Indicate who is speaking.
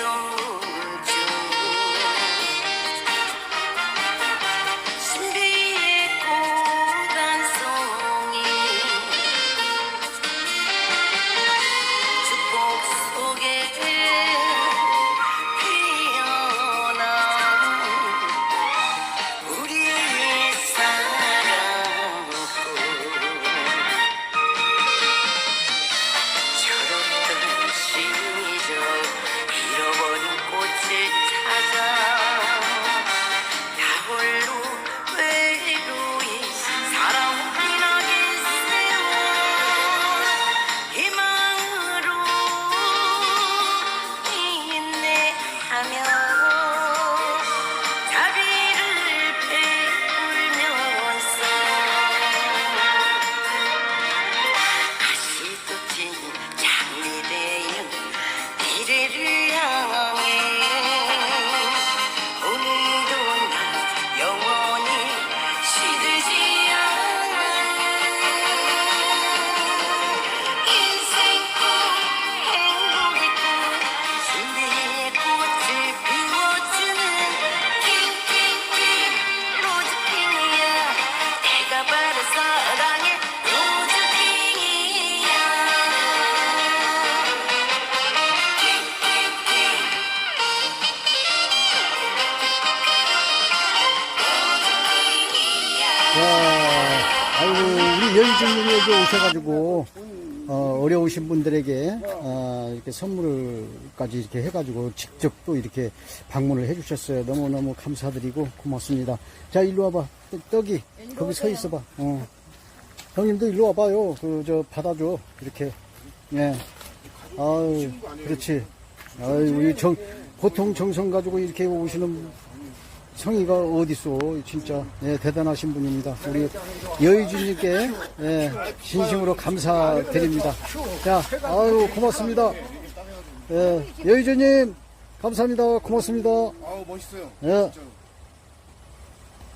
Speaker 1: You. 여의주님이 여기 오셔가지고 어, 어려우신 분들에게 어, 이렇게 선물까지 이렇게 해가지고 직접 또 이렇게 방문을 해주셨어요. 너무너무 감사드리고 고맙습니다. 자, 일로 와봐. 떡- 떡이 거기 서 있어봐. 어. 형님도 일로 와봐요. 그 저 받아줘. 이렇게. 예. 아유, 그렇지. 아유, 우리 정 보통 정성 가지고 이렇게 오시는 성의가 어딨어 진짜 예, 대단하신 분입니다. 우리 여의주님께 예, 진심으로 감사드립니다. 자 아유 고맙습니다. 예, 여의주님 감사합니다. 고맙습니다.
Speaker 2: 아우 멋있어요.
Speaker 1: 예.